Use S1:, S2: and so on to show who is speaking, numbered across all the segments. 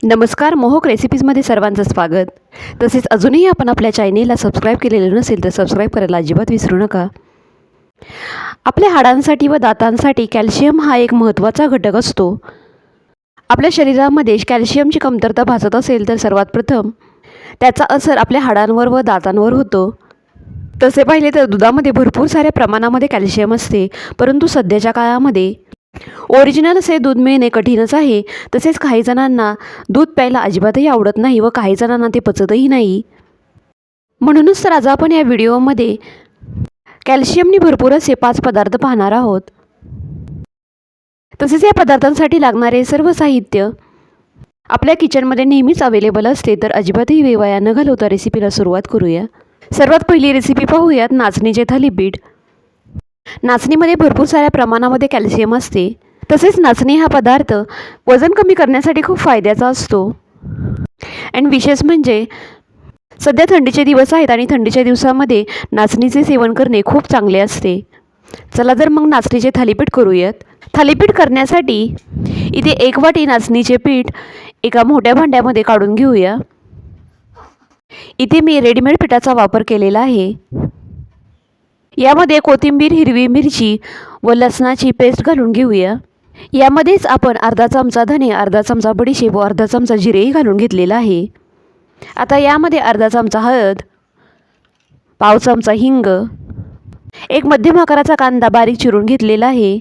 S1: नमस्कार मोहक रेसिपीजमध्ये सर्वांचं स्वागत. तसेच अजूनही आपण आपल्या चॅनेलला सबस्क्राईब केलेलं नसेल तर सबस्क्राईब करायला अजिबात विसरू नका. आपल्या हाडांसाठी व दातांसाठी कॅल्शियम हा एक महत्त्वाचा घटक असतो. आपल्या शरीरामध्ये कॅल्शियमची कमतरता भासत असेल तर सर्वात प्रथम त्याचा असर आपल्या हाडांवर व दातांवर होतो. तसे पाहिले तर दुधामध्ये भरपूर साऱ्या प्रमाणामध्ये कॅल्शियम असते परंतु सध्याच्या काळामध्ये ओरिजिनल असे दूध मिळणे कठीणच आहे. तसेच काही जणांना दूध प्यायला अजिबातही आवडत नाही व काही जणांना ते पचतही नाही. म्हणूनच तर आज आपण या व्हिडिओमध्ये कॅल्शियमनी भरपूर असे पाच पदार्थ पाहणार आहोत. तसेच या पदार्थांसाठी लागणारे सर्व साहित्य आपल्या किचनमध्ये नेहमीच अवेलेबल असते तर अजिबातही वेवाया न घालवता रेसिपीला सुरुवात करूया. सर्वात पहिली रेसिपी पाहूयात नाचणीचे थालीपीठ. नाचणीमध्ये भरपूर साऱ्या प्रमाणामध्ये कॅल्शियम असते. तसेच नाचणी हा पदार्थ वजन कमी करण्यासाठी खूप फायद्याचा असतो. अँड विशेष म्हणजे सध्या थंडीचे दिवस आहेत आणि थंडीच्या दिवसामध्ये नाचणीचे सेवन करणे खूप चांगले असते. चला तर मग नाचणीचे थालीपीठ करूयात. थालीपीठ करण्यासाठी इथे एक वाटी नाचणीचे पीठ एका मोठ्या भांड्यामध्ये काढून घेऊया. इथे मी रेडीमेड पिठाचा वापर केलेला आहे. यामध्ये कोथिंबीर हिरवी मिरची व लसणाची पेस्ट घालून घेऊया. यामध्येच आपण अर्धा चमचा धने अर्धा चमचा बडीशेप व अर्धा चमचा जिरेही घालून घेतलेला आहे. आता यामध्ये अर्धा चमचा हळद पाव चमचा हिंग एक मध्यम आकाराचा कांदा बारीक चिरून घेतलेला आहे.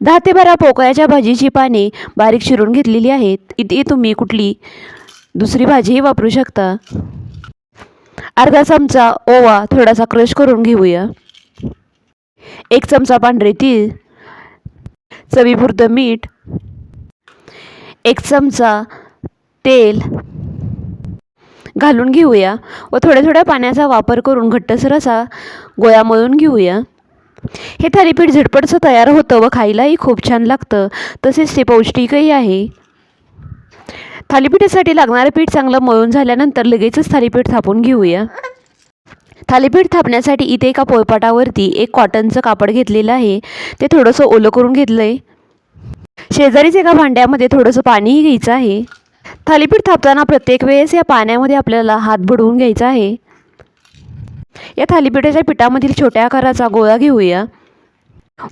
S1: दहा ते बारा पोकळ्याच्या भाजीची पाने बारीक चिरून घेतलेली आहेत. इथे तुम्ही कुठली दुसरी भाजीही वापरू शकता. अर्धा चमचा ओवा थोडासा क्रश करून घेऊया. एक चमचा पांढरे तीळ चवीपुरतं मीठ एक चमचा तेल घालून घेऊया व थोड्या थोड्या पाण्याचा वापर करून घट्टसर असा गोळा मळून घेऊया. हे थालीपीठ झटपटचं तयार होतं व खायलाही खूप छान लागतं. तसेच ते पौष्टिकही आहे. थालीपीठासाठी लागणारं पीठ चांगलं मळून झाल्यानंतर लगेचच थालीपीठ थापून घेऊया. थालीपीठ थापण्यासाठी इथे एका पोळपाटावरती एक कॉटनचं कापड घेतलेलं आहे. ते थोडंसं ओलं करून घेतलं आहे शेजारीच एका भांड्यामध्ये थोडंसं पाणीही घ्यायचं आहे. थालीपीठ थापताना प्रत्येक वेळेस या पाण्यामध्ये आपल्याला हात बुडवून घ्यायचा आहे. या थालीपीठाच्या पिठामधील छोट्या आकाराचा गोळा घेऊया.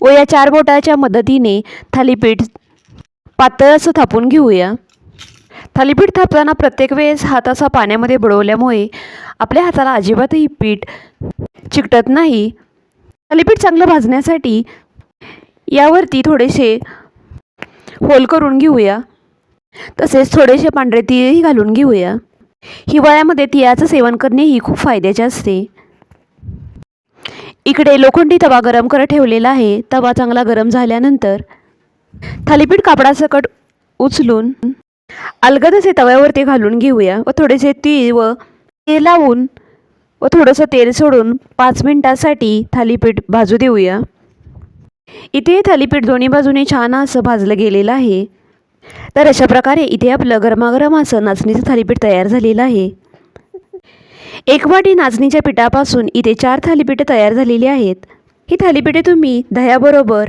S1: व या चार बोटाच्या मदतीने थालीपीठ पातळ असं थापून घेऊया. थालीपीठ थापताना प्रत्येक वेळेस हात असा पाण्यामध्ये बुडवल्यामुळे आपल्या हाताला अजिबातही पीठ चिकटत नाही. थालीपीठ चांगलं भाजण्यासाठी यावरती थोडेसे होल करून घेऊया. तसेच थोडेसे पांढरे तिळही घालून घेऊया. हिवाळ्यामध्ये तिळाचं सेवन करणेही खूप फायद्याचे असते. इकडे लोखंडी तवा गरम करत ठेवलेला आहे. तवा चांगला गरम झाल्यानंतर थालीपीठ कापडासकट उचलून अलगद असे तव्यावरती घालून घेऊया व थोडेसे तीळ व तेल लावून व थोडंसं तेल सोडून पाच मिनटासाठी थालीपीठ भाजू देऊया. इथे थालीपीठ दोन्ही बाजूने छान असं भाजलं गेलेलं आहे. तर अशा प्रकारे इथे आपलं गरमागरम असं नाचणीचं थालीपीठ तयार झालेलं आहे. एक वाटी नाचणीच्या पिठापासून इथे चार थालीपीठे तयार झालेली आहेत. ही थालीपीठे तुम्ही दह्याबरोबर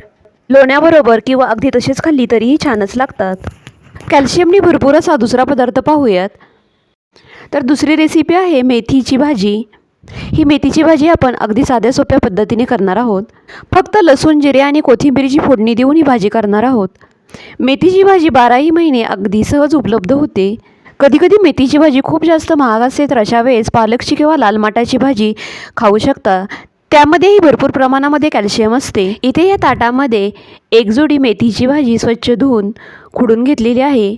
S1: लोण्याबरोबर किंवा अगदी तशीच खाल्ली तरीही छानच लागतात. कॅल्शियमनी भरपूर असा दुसरा पदार्थ पाहूयात. तर दुसरी रेसिपी आहे मेथीची भाजी. ही मेथीची भाजी आपण अगदी साध्या सोप्या पद्धतीने करणार आहोत. फक्त लसूण जिरे आणि कोथिंबीरीची फोडणी देऊन ही भाजी करणार आहोत. मेथीची भाजी बाराही महिने अगदी सहज उपलब्ध होते. कधीकधी मेथीची भाजी खूप जास्त महाग असते तर अशा वेळेस पालकची किंवा लाल माटाची भाजी खाऊ शकता. त्यामध्येही भरपूर प्रमाणामध्ये कॅल्शियम असते. इथे या ताटामध्ये एक जोडी मेथीची भाजी स्वच्छ धुवून खुडून घेतलेली आहे.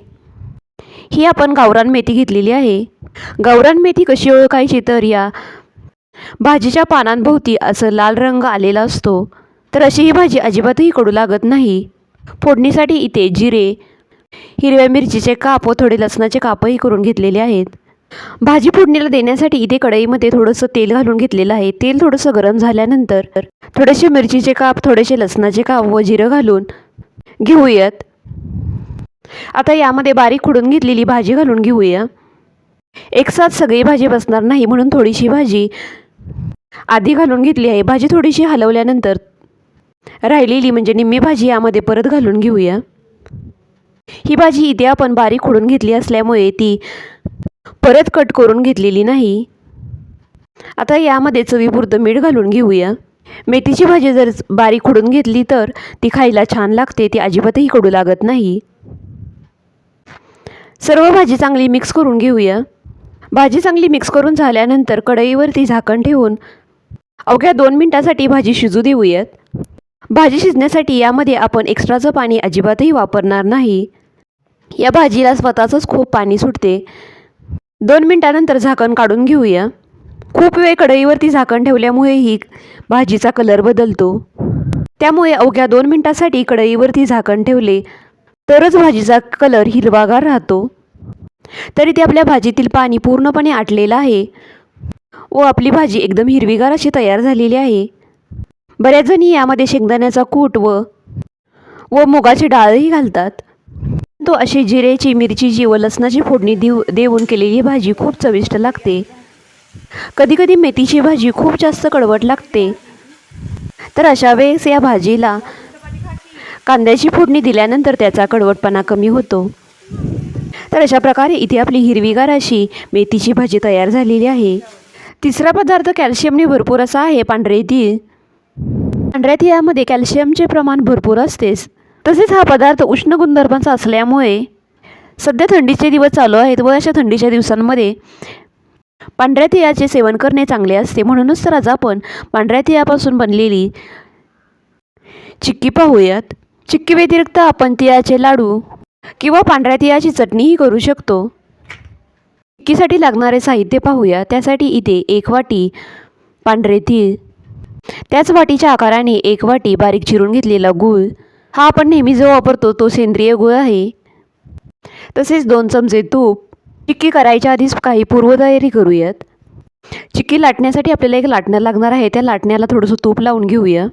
S1: ही आपण गावरान मेथी घेतलेली आहे. गावरान मेथी कशी ओळखायची तर या भाजीच्या पानांभोवती असं लाल रंग आलेला असतो. तर अशी ही भाजी अजिबातही कडू लागत नाही. फोडणीसाठी इथे जिरे हिरव्या मिरचीचे काप व थोडे लसणाचे कापही करून घेतलेले आहेत. भाजी फोडणीला देण्यासाठी इथे कढईमध्ये थोडंसं तेल घालून घेतलेलं आहे. तेल थोडंसं गरम झाल्यानंतर थोडेसे मिरचीचे काप थोडेसे लसणाचे काप व जिरं घालून घेऊयात. आता यामध्ये बारीक खुडून घेतलेली भाजी घालून घेऊया. एकसाथ सगळी भाजी बसणार नाही म्हणून थोडीशी भाजी आधी घालून घेतली आहे. भाजी थोडीशी हलवल्यानंतर राहिलेली म्हणजे निम्मी भाजी यामध्ये परत घालून घेऊया. ही भाजी इथे आपण बारीक खोडून घेतली असल्यामुळे ती परत कट करून घेतलेली नाही. आता यामध्ये चवीपुरतं मीठ घालून घेऊया. मेथीची भाजी जर बारीक खुडून घेतली तर ती खायला छान लागते ती अजिबातही कडू लागत नाही. सर्व भाजी चांगली मिक्स करून घेऊया. भाजी चांगली मिक्स करून झाल्यानंतर कढईवरती झाकण ठेवून अवघ्या दोन मिनटासाठी भाजी शिजू देऊयात. भाजी शिजण्यासाठी यामध्ये आपण एक्स्ट्राचं पाणी अजिबातही वापरणार नाही. या भाजीला स्वतःचंच खूप पाणी सुटते. दोन मिनटानंतर झाकण काढून घेऊया. खूप वेळ कढईवरती झाकण ठेवल्यामुळे ही भाजीचा कलर बदलतो. त्यामुळे अवघ्या दोन मिनटासाठी कढईवरती झाकण ठेवले तरच भाजीचा कलर हिरवागार राहतो. तरी ते आपल्या भाजीतील पाणी पूर्णपणे आटलेलं आहे. व आपली भाजी एकदम हिरवीगार अशी तयार झालेली आहे. बऱ्याच जणी यामध्ये शेंगदाण्याचा कूट व व मुगाची डाळही घालतात. तो अशी जिरेची मिरचीची व लसणाची फोडणी देऊ देऊन केलेली भाजी खूप चविष्ट लागते. कधीकधी मेथीची भाजी खूप जास्त कडवट लागते. तर अशा वेळेस या भाजीला कांद्याची फोडणी दिल्यानंतर त्याचा कडवटपणा कमी होतो. तर अशा प्रकारे इथे आपली हिरवीगार अशी मेथीची भाजी तयार झालेली आहे. तिसरा पदार्थ कॅल्शियमने भरपूर असा आहे पांढरे तीळ. पांढऱ्या तिळामध्ये कॅल्शियमचे प्रमाण भरपूर असतेच. तसेच हा पदार्थ उष्ण गुणधर्मांचा असल्यामुळे सध्या थंडीचे दिवस चालू आहेत व अशा थंडीच्या दिवसांमध्ये पांढऱ्या तिळाचे सेवन करणे चांगले असते. म्हणूनच तर आज आपण पांढऱ्या तिळापासून बनलेली चिक्की पाहूयात. चिक्की व्यतिरिक्त आपण तिळाचे लाडू किंवा पांढऱ्या तिळाची चटणीही करू शकतो. चिक्कीसाठी लागणारे साहित्य पाहूया. त्यासाठी इथे एक वाटी पांढरे तीळ त्याच वाटीच्या आकाराने एक वाटी बारीक चिरून घेतलेला गूळ हा आपण नेहमी जो वापरतो तो सेंद्रिय गुळ आहे. तसेच दोन चमचे तूप चिक्की करायच्या आधीच काही पूर्वतयारी करूयात. चिक्की लाटण्यासाठी आपल्याला एक लाटणं लागणार आहे त्या लाटण्याला थोडंसं तूप लावून घेऊया.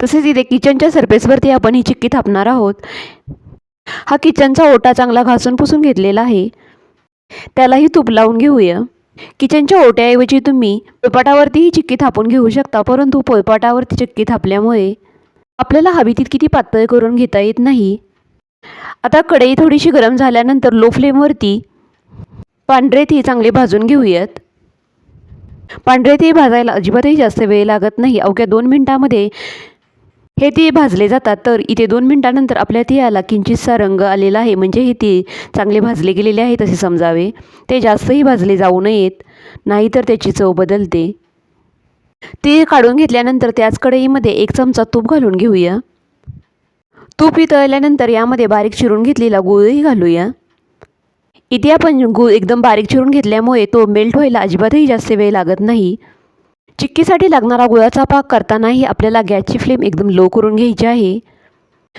S1: तसेच इथे किचनच्या सरफेसवरती आपण ही चिक्की थापणार आहोत. हा किचनचा ओटा चांगला घासून पुसून घेतलेला आहे. त्यालाही तूप लावून घेऊया. किचनच्या ओट्याऐवजी तुम्ही पोयपाटावरतीही चिक्की थापून घेऊ शकता परंतु पोळपाटावरती चिक्की थापल्यामुळे आपल्याला हवी तितकी ती पातळ करून घेता येत नाही. आता कढई थोडीशी गरम झाल्यानंतर लो फ्लेमवरती पांढरे ती चांगले भाजून घेऊयात. पांढरे ते भाजायला अजिबातही जास्त वेळ लागत नाही. अवघ्या दोन मिनटामध्ये हे ते भाजले जातात. तर इथे दोन मिनटानंतर आपल्या तिळाला किंचितसा रंग आलेला आहे. म्हणजे हे तीळ चांगले भाजले गेलेले आहेत असे समजावे. ते जास्तही भाजले जाऊ नयेत. नाहीतर त्याची चव बदलते. ती काढून घेतल्यानंतर त्याच कढईमध्ये एक चमचा तूप घालून घेऊया. तूप वितळल्यानंतर यामध्ये बारीक चिरून घेतलेला गुळही घालूया. इथे आपण गूळ एकदम बारीक चिरून घेतल्यामुळे तो मेल्ट व्हायला अजिबातही जास्त वेळ लागत नाही. चिक्कीसाठी लागणारा गुळाचा पाक करतानाही आपल्याला गॅसची फ्लेम एकदम लो करून घ्यायची आहे.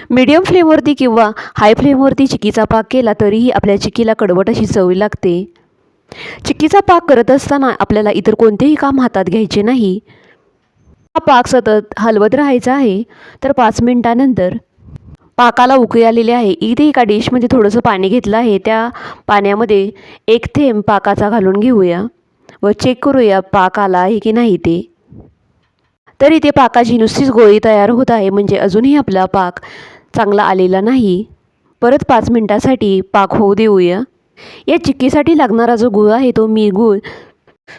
S1: मीडियम फ्लेमवरती किंवा हाय फ्लेमवरती चिक्कीचा पाक केला तरीही आपल्या चिक्कीला कडवट अशी चवी लागते. चिक्कीचा पाक करत असताना आपल्याला इतर कोणतेही काम हातात घ्यायचे नाही. हा पाक सतत हलवत राहायचा आहे. तर पाच मिनटानंतर पाकाला उकळी आलेली आहे. इथे एका डिशमध्ये थोडंसं पाणी घेतलं आहे. त्या पाण्यामध्ये एक थेंब पाकाचा घालून घेऊया व चेक करूया पाक आला आहे की नाही ते. तर इथे पाकाची नुसतीच गोळी तयार होत आहे. म्हणजे अजूनही आपला पाक चांगला आलेला नाही. परत पाच मिनटासाठी पाक होऊ देऊया. या चिक्कीसाठी लागणारा जो गुळ आहे तो मी गुळ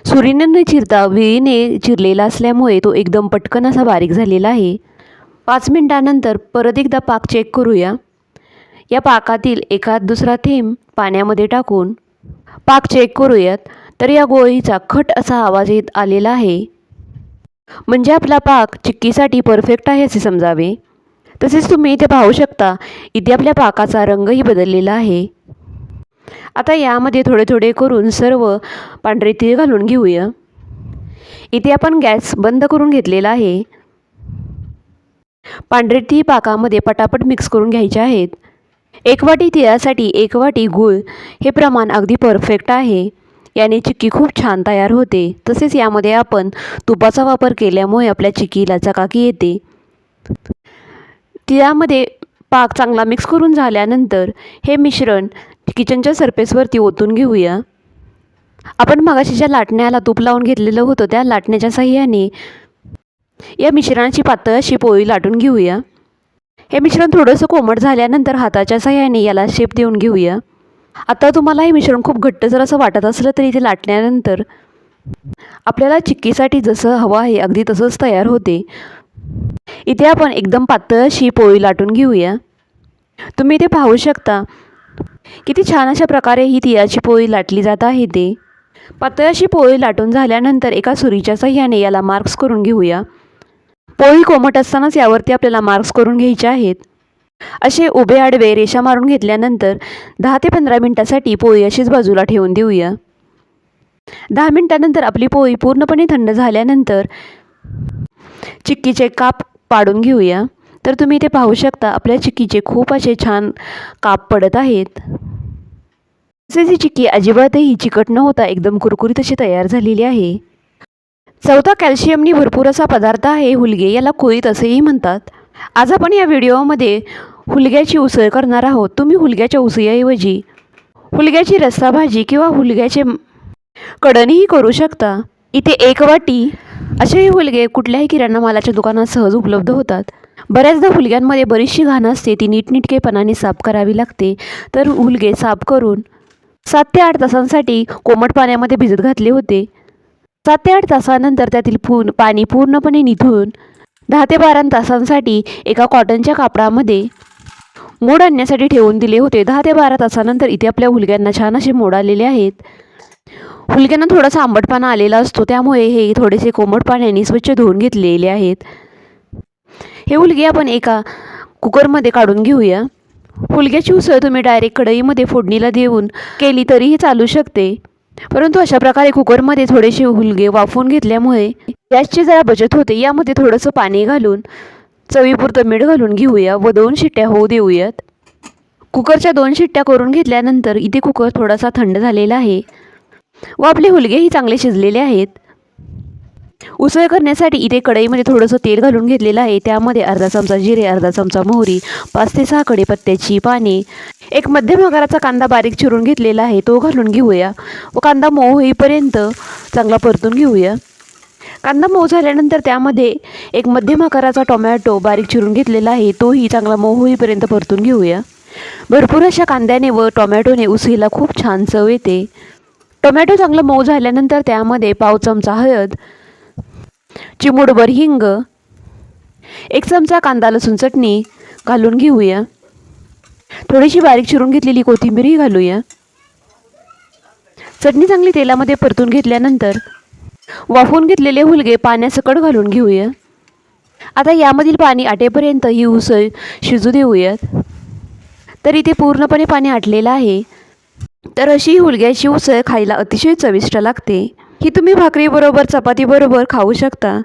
S1: सुरीने न चिरता विळीने चिरलेला असल्यामुळे तो एकदम पटकन असा बारीक झालेला आहे. पाच मिनटानंतर परत एकदा पाक चेक करूया. या पाकातील एका दुसरा थेंब पाण्यामध्ये टाकून पाक चेक करूयात तर या गोळीचा खट असा आवाज येत आलेला आहे. म्हणजे आपला पाक चिक्कीसाठी परफेक्ट आहे असे समजावे. तसेच तुम्ही इथे पाहू शकता इथे आपल्या पाकाचा रंगही बदललेला आहे. आता यामध्ये थोडे थोडे करून सर्व पांढरे तीळ घालून घेऊया. इथे आपण गॅस बंद करून घेतलेला आहे. पांढरे तीळ पाकामध्ये पटापट मिक्स करून घ्यायचे आहेत. एक वाटी तिळासाठी एक वाटी गूळ हे प्रमाण अगदी परफेक्ट आहे. याने चिक्की खूप छान तयार होते. तसेच यामध्ये आपण तुपाचा वापर केल्यामुळे आपल्या चिक्कीला चकाकी येते. तिळामध्ये पाक चांगला मिक्स करून झाल्यानंतर हे मिश्रण किचनच्या सरफेसवरती ओतून घेऊया. आपण मगाशी ज्या लाटण्याला तूप लावून घेतलेलं होतं त्या लाटण्याच्या साह्याने या मिश्रणाची पातळ अशी पोळी लाटून घेऊया. हे मिश्रण थोडंसं कोमट झाल्यानंतर हाताच्या सहाय्याने याला शेप देऊन घेऊया. आता तुम्हाला हे मिश्रण खूप घट्ट जर असं वाटत असलं तरी ते लाटल्यानंतर आपल्याला चिक्कीसाठी जसं हवं आहे अगदी तसंच तयार होते. इथे आपण एकदम पातळ अशी पोळी लाटून घेऊया. तुम्ही इथे पाहू शकता किती छान अशा प्रकारे ही तिळाची पोळी लाटली जात आहे ते. पातळ अशी पोळी लाटून झाल्यानंतर एका सुरीच्या सह्याने याला मार्क्स करून घेऊया. पोळी कोमट असतानाच यावरती आपल्याला मार्क्स करून घ्यायचे आहेत. असे उभे आडवे रेषा मारून घेतल्यानंतर दहा ते पंधरा मिनटासाठी पोळी अशीच बाजूला ठेवून देऊया. दहा मिनटानंतर आपली पोळी पूर्णपणे थंड झाल्यानंतर चिक्कीचे काप पाडून घेऊया. तर तुम्ही इथे पाहू शकता आपल्या चिक्कीचे खूप असे छान काप पडत आहेत. तसेच ही चिक्की अजिबातही चिकट न होता एकदम कुरकुरीत अशी तयार झालेली आहे. चौथा कॅल्शियमनी भरपूर असा पदार्थ आहे हुलगे याला कोळीत असेही म्हणतात. आज आपण या व्हिडिओमध्ये हुलग्याची उसळ करणार आहोत. तुम्ही हुलग्याच्या उसळीऐवजी हुलग्याची रस्सा भाजी किंवा हुलग्याचे कडणीही करू शकता. इथे एक वाटी असेही हुलगे कुठल्याही किराणा मालाच्या दुकानात सहज उपलब्ध होतात. बऱ्याचदा हुलग्यांमध्ये बरीचशी घाण असते ती नीटनीटकेपणाने साफ करावी लागते. तर हुलगे साफ करून सात ते आठ तासांसाठी कोमट पाण्यामध्ये भिजत घातले होते. सात ते आठ तासानंतर त्यातील पूर्ण पाणी पूर्णपणे निधून दहा ते बारा तासांसाठी एका कॉटनच्या कापडामध्ये मोड आणण्यासाठी ठेवून दिले होते. दहा ते बारा तासानंतर इथे आपल्या हुलग्यांना छान असे मोड आलेले आहेत. हुलग्यांना थोडासा आंबटपणा आलेला असतो त्यामुळे हे थोडेसे कोमट पाण्याने स्वच्छ धुवून घेतलेले आहेत. हे हुलगे आपण एका कुकरमध्ये काढून घेऊया. हुलग्याची उसळ तुम्ही डायरेक्ट कढईमध्ये फोडणीला देऊन केली तरीही चालू शकते. परंतु अशा प्रकारे कुकरमध्ये थोडेसे हुलगे वाफवून घेतल्यामुळे गॅसची जरा बचत होते. यामध्ये थोडंसं पाणी घालून चवीपुरतं मीठ घालून घेऊया व दोन शिट्ट्या होऊ देऊयात. कुकरच्या दोन शिट्ट्या करून घेतल्यानंतर इथे कुकर थोडासा थंड झालेला आहे. व आपले हुलगेही चांगले शिजलेले आहेत. उसळ करण्यासाठी इथे कढईमध्ये थोडंसं तेल घालून घेतलेलं आहे. त्यामध्ये अर्धा चमचा जिरे अर्धा चमचा मोहरी पाच ते सहा कढीपत्त्याची पाने एक मध्यम आकाराचा कांदा बारीक चिरून घेतलेला आहे तो घालून घेऊया. व कांदा मऊ होईपर्यंत चांगला परतून घेऊया. कांदा मऊ झाल्यानंतर त्यामध्ये एक मध्यम आकाराचा टोमॅटो बारीक चिरून घेतलेला आहे तोही चांगला मऊ होईपर्यंत परतून घेऊया. भरपूर अशा कांद्याने व टोमॅटोने उसळीला खूप छान चव येते. टोमॅटो चांगला मऊ झाल्यानंतर त्यामध्ये पाव चमचा हळद चिमूडभर हिंग. एक चमचा कांदा लसूण चटणी घालून घेऊया. थोडीशी बारीक चिरून घेतलेली कोथिंबीरही घालूया. चटणी चांगली तेलामध्ये परतून घेतल्यानंतर वाफवून घेतलेले हुलगे पाण्यासकट घालून घेऊया. आता यामधील पाणी आटेपर्यंत ही उसळ शिजू देऊयात. तर इथे पूर्णपणे पाणी आटलेलं आहे. तर अशी ही हुलग्याची उसळ खायला अतिशय चविष्ट लागते. ही तुम्ही भाकरीबरोबर चपातीबरोबर खाऊ शकता.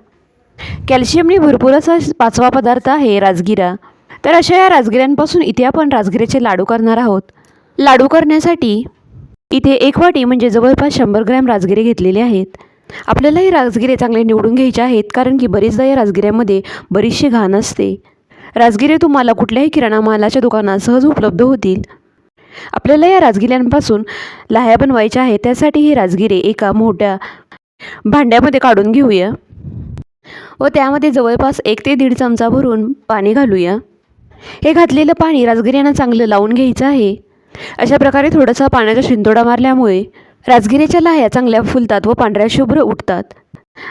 S1: कॅल्शियमने भरपूर असा पाचवा पदार्थ आहे राजगिरा. तर अशा या राजगिऱ्यांपासून इथे आपण राजगिऱ्याचे लाडू करणार आहोत. लाडू करण्यासाठी इथे एक वाटी म्हणजे जवळपास शंभर ग्रॅम राजगिरे घेतलेले आहेत. आपल्याला हे राजगिरे चांगले निवडून घ्यायचे आहेत कारण की बरेचदा या राजगिऱ्यामध्ये बरीचशी घाण असते. राजगिरे तुम्हाला कुठल्याही किराणा मालाच्या दुकानात सहज उपलब्ध होतील. आपल्याला या राजगिऱ्यांपासून लाह्या बनवायच्या आहेत त्यासाठी हे राजगिरे एका मोठ्या भांड्यामध्ये काढून घेऊया व त्यामध्ये जवळपास एक ते दीड चमचा भरून पाणी घालूया. हे घातलेलं पाणी राजगिऱ्यांना चांगलं लावून घ्यायचं आहे. अशा प्रकारे थोडासा पाण्याचा शिंतोडा मारल्यामुळे राजगिऱ्याच्या लाह्या चांगल्या फुलतात व पांढऱ्या शुभ्र उठतात.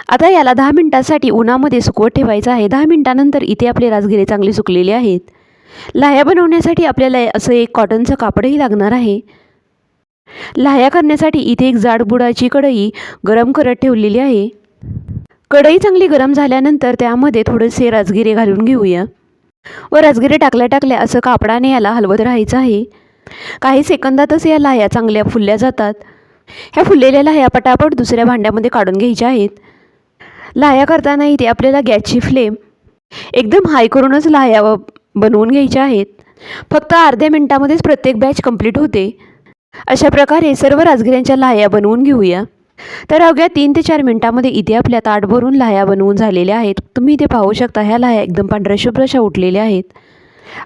S1: आता याला दहा मिनटासाठी उन्हामध्ये सुकवत ठेवायचं आहे. दहा मिनटानंतर इथे आपले राजगिरे चांगले सुकलेले आहेत. लाह्या बनवण्यासाठी आपल्याला असं एक कॉटनचं कापडही लागणार आहे. लाह्या करण्यासाठी इथे एक जाड बुडाची कढई गरम करत ठेवलेली आहे. कढई चांगली गरम झाल्यानंतर त्यामध्ये थोडेसे राजगिरे घालून घेऊया. व राजगिरे टाकल्या टाकल्या असं कापडाने याला हलवत राहायचं आहे. काही सेकंदातच या लाह्या चांगल्या फुलल्या जातात. ह्या फुललेल्या लाह्या पटापट दुसऱ्या भांड्यामध्ये काढून घ्यायच्या आहेत. लाह्या करताना इथे आपल्याला गॅसची फ्लेम एकदम हाय करूनच लाह्या व बनवून घ्यायच्या आहेत. फक्त अर्ध्या मिनटामध्येच प्रत्येक बॅच कंप्लीट होते. अशा प्रकारे सर्व राजगिऱ्यांच्या लाह्या बनवून घेऊया. तर अवघ्या तीन ते चार मिनटामध्ये इथे आपल्या ताट भरून लाह्या बनवून झालेल्या आहेत. तुम्ही इथे पाहू शकता ह्या लाह्या एकदम पांढऱ्या शुभ्र अशा उठलेल्या आहेत.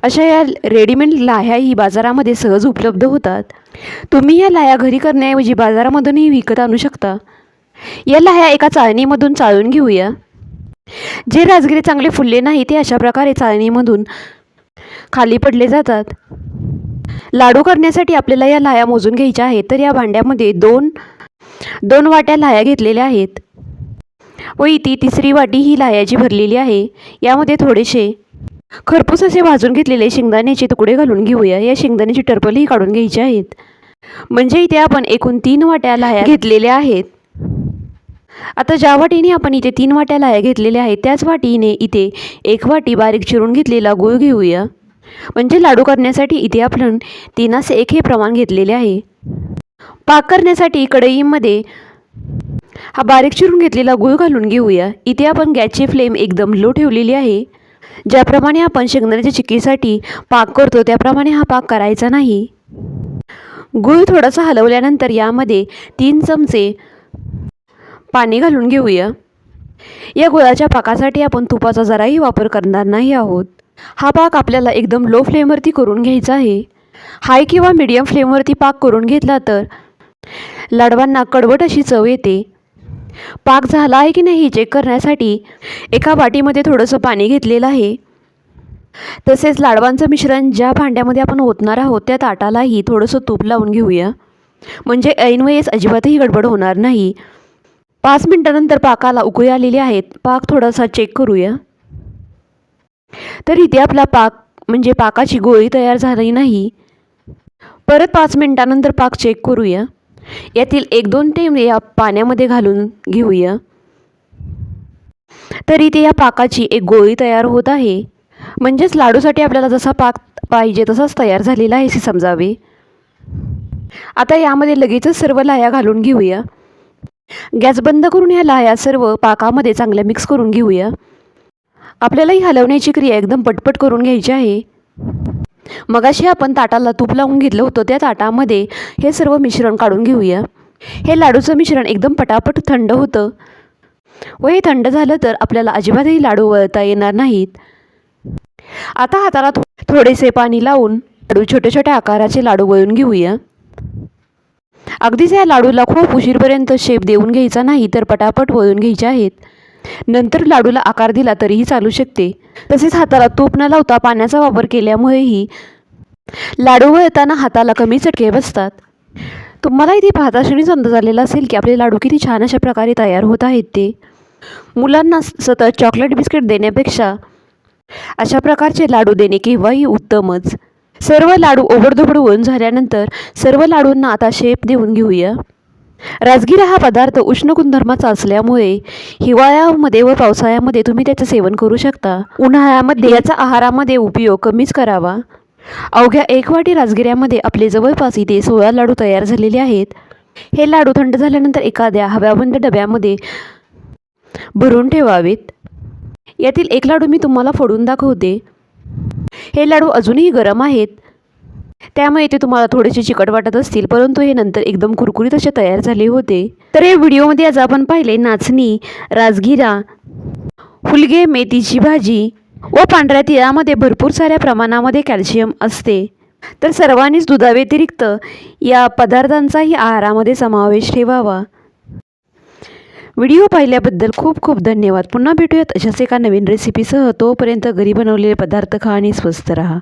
S1: अशा या रेडीमेड लाह्या ही बाजारामध्ये सहज उपलब्ध होतात. तुम्ही या लाह्या घरी करण्याऐवजी बाजारामधूनही विकत आणू शकता. या लाह्या एका चाळणीमधून चाळून घेऊया. जे राजगिरे चांगले फुलले नाही ते अशा प्रकारे चाळणीमधून खाली पडले जातात. लाडू करण्यासाठी आपल्याला या लाया मोजून घ्यायच्या आहेत. तर या भांड्यामध्ये दोन दोन वाट्या लाया घेतलेल्या आहेत. व इथे तिसरी वाटी ही लायाची भरलेली आहे. यामध्ये थोडेसे खरपूस असे भाजून घेतलेले शेंगदाण्याचे तुकडे घालून घेऊया. या शेंगदाण्याची टर्पलही काढून घ्यायची आहेत. म्हणजे इथे आपण एकूण तीन वाट्या लाया घेतलेल्या आहेत. आता ज्या वाटीने आपण इथे तीन वाट्या लाया घेतलेल्या आहेत त्याच वाटीने इथे एक वाटी बारीक चिरून घेतलेला गूळ घेऊया. म्हणजे लाडू करण्यासाठी इथे आपण तीनास एक हे प्रमाण घेतलेले आहे. पाक करण्यासाठी कढईमध्ये हा बारीक चिरून घेतलेला गूळ घालून घेऊया. इथे आपण गॅसची फ्लेम एकदम लो ठेवलेली आहे. ज्याप्रमाणे आपण शेंगदाण्याच्या चिक्कीसाठी पाक करतो त्याप्रमाणे हा पाक करायचा नाही. गुळ थोडासा हलवल्यानंतर यामध्ये तीन चमचे पाणी घालून घेऊया. या गुळाच्या पाकासाठी आपण तुपाचा जराही वापर करणार नाही आहोत. हा पाक आपल्याला एकदम लो फ्लेमवरती करून घ्यायचा आहे. हाय किंवा मीडियम फ्लेमवरती पाक करून घेतला तर? लाडवांना कडवट अशी चव येते. पाक झाला आहे की नाही चेक करण्यासाठी एका वाटीमध्ये थोडंसं पाणी घेतलेलं आहे. तसेच लाडवांचं मिश्रण ज्या भांड्यामध्ये आपण ओतणार आहोत त्या ताटालाही थोडंसं तूप लावून घेऊया. म्हणजे ऐनवेळेस अजिबातही गडबड होणार नाही. पाच मिनटानंतर पाकाला उकळी आलेली आहेत. पाक थोडासा चेक करूया. तर इथे आपला पाक म्हणजे पाकाची गोळी तयार झाली नाही. परत पाच मिनटानंतर पाक चेक करूया. यातील एक दोन टेम या पाण्यामध्ये घालून घेऊया. तर इथे या पाकाची एक गोळी तयार होत आहे. म्हणजेच लाडूसाठी आपल्याला जसा पाक पाहिजे तसाच तयार झालेला आहे असे समजावे. आता यामध्ये लगेचच सर्व लाया घालून घेऊया. गॅस बंद करून ह्या लाया सर्व पाकामध्ये चांगल्या मिक्स करून घेऊया. आपल्याला ही हलवण्याची क्रिया एकदम पटपट करून घ्यायची आहे. मगाशी आपण ताटाला तूप लावून घेतलं होतं. त्या ताटामध्ये हे सर्व मिश्रण काढून घेऊया. हे लाडूचं मिश्रण एकदम पटापट थंड होतं. व हे थंड झालं तर आपल्याला अजिबातही लाडू वळता येणार नाहीत. आता हाताला थोडेसे पाणी लावून लाडू छोट्या छोट्या आकाराचे लाडू वळून घेऊया. अगदीच या लाडूला खूप उशीरपर्यंत शेप देऊन घ्यायचा नाही तर पटापट वळून घ्यायचे आहेत. नंतर लाडूला आकार दिला तरीही चालू शकते. तसेच हाताला तूप न लावता पाण्याचा वापर केल्यामुळेही लाडू वळताना हाताला कमी चटके बसतात. तुम्हाला इथे पाहता क्षणीच अंदाज आलेला असेल की आपले लाडू किती छान अशा प्रकारे तयार होत आहेत ते. मुलांना सतत चॉकलेट बिस्किट देण्यापेक्षा अशा प्रकारचे लाडू देणे केव्हाही उत्तमच. सर्व लाडू ओबडधोबड होऊन झाल्यानंतर सर्व लाडूंना आता शेप देऊन घेऊया. राजगिरा हा पदार्थ उष्ण गुणधर्माचा असल्यामुळे हिवाळ्यामध्ये व पावसाळ्यामध्ये तुम्ही त्याचं सेवन करू शकता. उन्हाळ्यामध्ये याचा आहारामध्ये उपयोग कमीच करावा. अवघ्या एक वाटी राजगिऱ्यामध्ये आपले जवळपास इथे सोळा लाडू तयार झालेले आहेत. हे लाडू थंड झाल्यानंतर एखाद्या हव्याबंद डब्यामध्ये भरून ठेवावेत. यातील एक लाडू मी तुम्हाला फोडून दाखवते. हे लाडू अजूनही गरम आहेत. त्यामुळे ते तुम्हाला थोडेसे चिकट वाटत असतील परंतु हे नंतर एकदम कुरकुरीत असे तयार झाले होते. तर या व्हिडिओमध्ये आज आपण पाहिले नाचणी राजगिरा हुलगे मेथीची भाजी व पांढऱ्या तिळामध्ये भरपूर साऱ्या प्रमाणामध्ये कॅल्शियम असते. तर सर्वांनीच दुधाव्यतिरिक्त या पदार्थांचाही आहारामध्ये समावेश ठेवावा. व्हिडिओ पाहिल्याबद्दल खूप खूप धन्यवाद. पुन्हा भेटूयात अशाच एका नवीन रेसिपीसह तोपर्यंत घरी बनवलेले पदार्थ खा आणि स्वस्त राहा.